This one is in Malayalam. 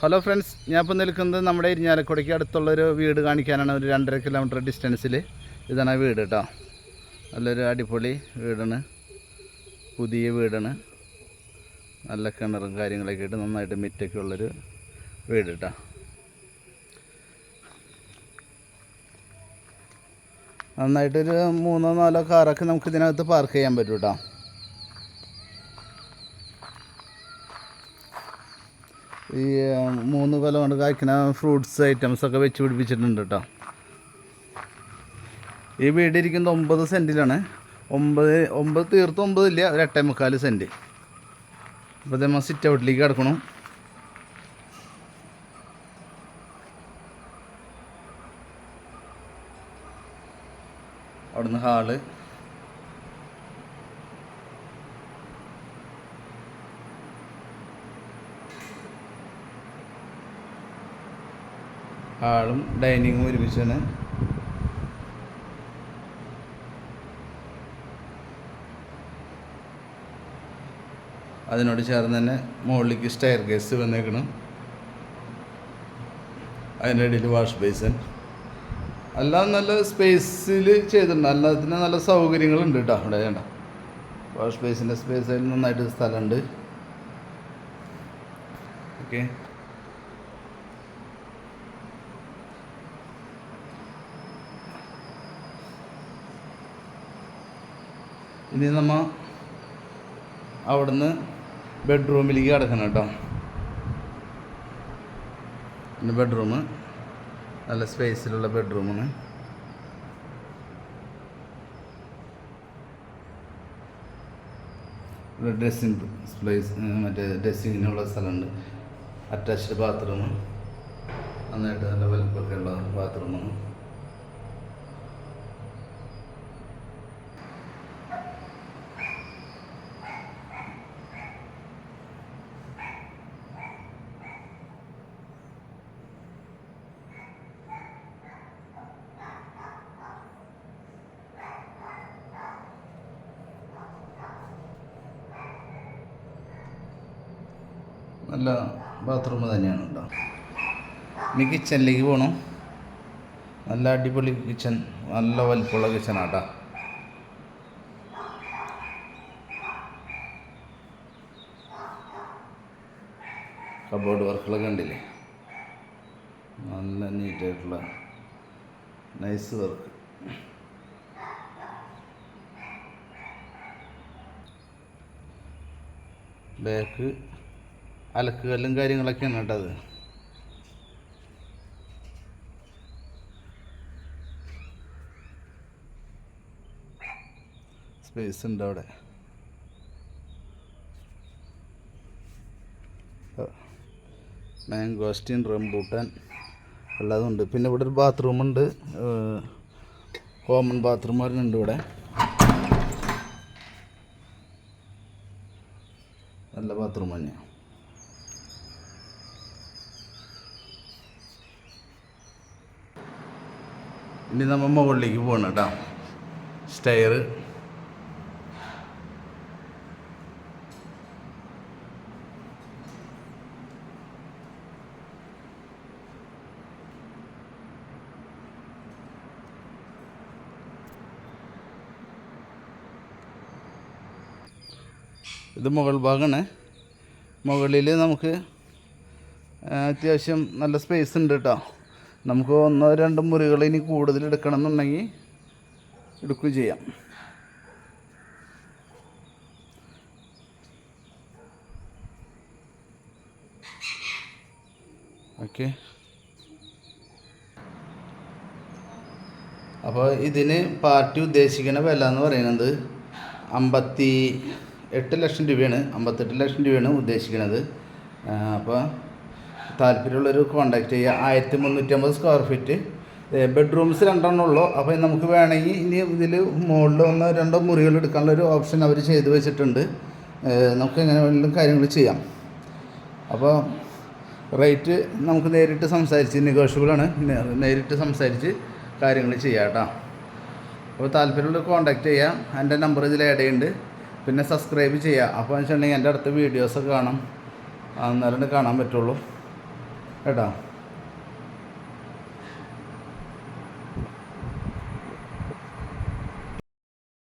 ഹലോ ഫ്രണ്ട്സ് ഞാൻ ഇപ്പോൾ നിൽക്കുന്നത് നമ്മുടെ ഇരിഞ്ഞാലക്കുടയ്ക്ക് അടുത്തുള്ളൊരു വീട് കാണിക്കാനാണ്. ഒരു രണ്ടര കിലോമീറ്റർ ഡിസ്റ്റൻസിൽ ഇതാണ് ആ വീട് കേട്ടോ നല്ലൊരു അടിപൊളി വീടാണ്. പുതിയ വീടാണ്. നല്ല കിണറും കാര്യങ്ങളൊക്കെ ആയിട്ട് നന്നായിട്ട് മിറ്റൊക്കെ ഉള്ളൊരു വീട് കേട്ടോ നന്നായിട്ടൊരു മൂന്നോ നാലോ കാറൊക്കെ നമുക്ക് ഇതിനകത്ത് പാർക്ക് ചെയ്യാൻ പറ്റും കേട്ടോ ഈ മൂന്ന് കൊല്ലം കൊണ്ട് കായ്ക്കുന്ന ഫ്രൂട്ട്സ് ഐറ്റംസ് ഒക്കെ വെച്ച് പിടിപ്പിച്ചിട്ടുണ്ട് കേട്ടോ ഈ വീട് ഇരിക്കുന്നത് ഒമ്പത് സെന്റിലാണ് ഒമ്പത് ഒമ്പത് തീർത്തും ഒമ്പതില്ല ഒരു എട്ടേ മുക്കാൽ സെന്റ് അപ്പോൾ നമ്മൾ സിറ്റ് ഔട്ടിലേക്ക് കിടക്കണം. അവിടുന്ന് ഹാൾ. ഹാളും ഡൈനിങ്ങും ഒരുമിച്ചാണ്. അതിനോട് ചേർന്ന് തന്നെ മുകളിലേക്ക് സ്റ്റയർ ഗേസ് വന്നേക്കണം. അതിന്റെ ഇടയിൽ വാഷ് ബേസൻ എല്ലാം നല്ല സ്പേസിൽ ചെയ്തിട്ടുണ്ട്. എല്ലാത്തിന് നല്ല സൗകര്യങ്ങളുണ്ട് കേട്ടോ അവിടെ വേണ്ട വാഷ് ബേസിന്റെ സ്പേസിൽ നന്നായിട്ട് സ്ഥലമുണ്ട്. ഓക്കെ ഇനി നമ്മൾ അവിടുന്ന് ബെഡ്റൂമിലേക്ക് കിടക്കണം കേട്ടോ. പിന്നെ ബെഡ്റൂം നല്ല സ്പേസിലുള്ള ബെഡ്റൂമാണ് ഡ്രസ്സിങ് പ്ലേസ് മറ്റേ ഡ്രസ്സിങ്ങിനുള്ള സ്ഥലമുണ്ട്. അറ്റാച്ച്ഡ് ബാത്റൂം നന്നായിട്ട് നല്ല വലുപ്പമൊക്കെ ഉള്ള ബാത്റൂമാണ് നല്ല ബാത്റൂം തന്നെയാണ് കേട്ടോ ഇനി കിച്ചണിലേക്ക് പോകണം നല്ല അടിപൊളി കിച്ചൺ നല്ല വലിപ്പമുള്ള കിച്ചണാട്ടാ കബോർഡ് വർക്കുകളൊക്കെ കണ്ടില്ലേ? നല്ല നീറ്റായിട്ടുള്ള നൈസ് വർക്ക് ബാക്ക് അലക്കുകല്ലും കാര്യങ്ങളൊക്കെയാണ് കേട്ടോ അത്. സ്പേസ് ഉണ്ട് അവിടെ. മാംഗോസ്റ്റിൻ റംബൂട്ടാൻ ഉള്ളതുണ്ട് പിന്നെ ഇവിടെ ഒരു ബാത്റൂമുണ്ട് കോമൺ ബാത്റൂം പറഞ്ഞുണ്ട് ഇവിടെ. നല്ല ബാത്റൂം തന്നെയാണ് ഇനി നമ്മൾ മുകളിലേക്ക് പോകണം കേട്ടോ സ്റ്റെയർ ഇത് മുകൾ ഭാഗമാണ് മുകളിൽ നമുക്ക് അത്യാവശ്യം നല്ല സ്പേസ് ഉണ്ട് കേട്ടോ നമുക്ക് ഒന്നോ രണ്ടോ മുറികൾ ഇനി കൂടുതൽ എടുക്കണം എന്നുണ്ടെങ്കിൽ എടുക്കുകയും ചെയ്യാം. ഓക്കെ. അപ്പോൾ ഇതിന് പാർട്ടി ഉദ്ദേശിക്കുന്ന വില എന്ന് പറയുന്നത് അമ്പത്തി എട്ട് ലക്ഷം രൂപയാണ്. അമ്പത്തെട്ട് ലക്ഷം രൂപയാണ് ഉദ്ദേശിക്കുന്നത്. അപ്പോൾ താല്പര്യമുള്ളൊരു കോണ്ടാക്ട് ചെയ്യുക ആയിരത്തി മുന്നൂറ്റമ്പത് സ്ക്വയർ ഫീറ്റ് ബെഡ്റൂംസ് രണ്ടെണ്ണം ഉള്ളൂ. അപ്പോൾ നമുക്ക് വേണമെങ്കിൽ ഇനി ഇതിൽ മുകളിൽ ഒന്നോ രണ്ടോ മുറികൾ എടുക്കാനുള്ള ഒരു ഓപ്ഷൻ അവർ ചെയ്തു വെച്ചിട്ടുണ്ട്. നമുക്ക് എങ്ങനെ വേണമെങ്കിലും കാര്യങ്ങൾ ചെയ്യാം. അപ്പോൾ റേറ്റ് നമുക്ക് നേരിട്ട് സംസാരിച്ച് നെഗോഷ്യബിളാണ് നേരിട്ട് സംസാരിച്ച് കാര്യങ്ങൾ ചെയ്യാം കേട്ടോ. അപ്പോൾ താല്പര്യമുള്ള കോൺടാക്റ്റ് ചെയ്യാം. എന്റെ നമ്പർ ഇതിൽ ആഡ് ചെയ്യുന്നുണ്ട്. പിന്നെ സബ്സ്ക്രൈബ് ചെയ്യുക അപ്പോൾ വെച്ചിട്ടുണ്ടെങ്കിൽ എന്റെ അടുത്ത വീഡിയോസൊക്കെ കാണാം. അന്നേരം കാണാൻ പറ്റുള്ളൂ. കേട്ടോ.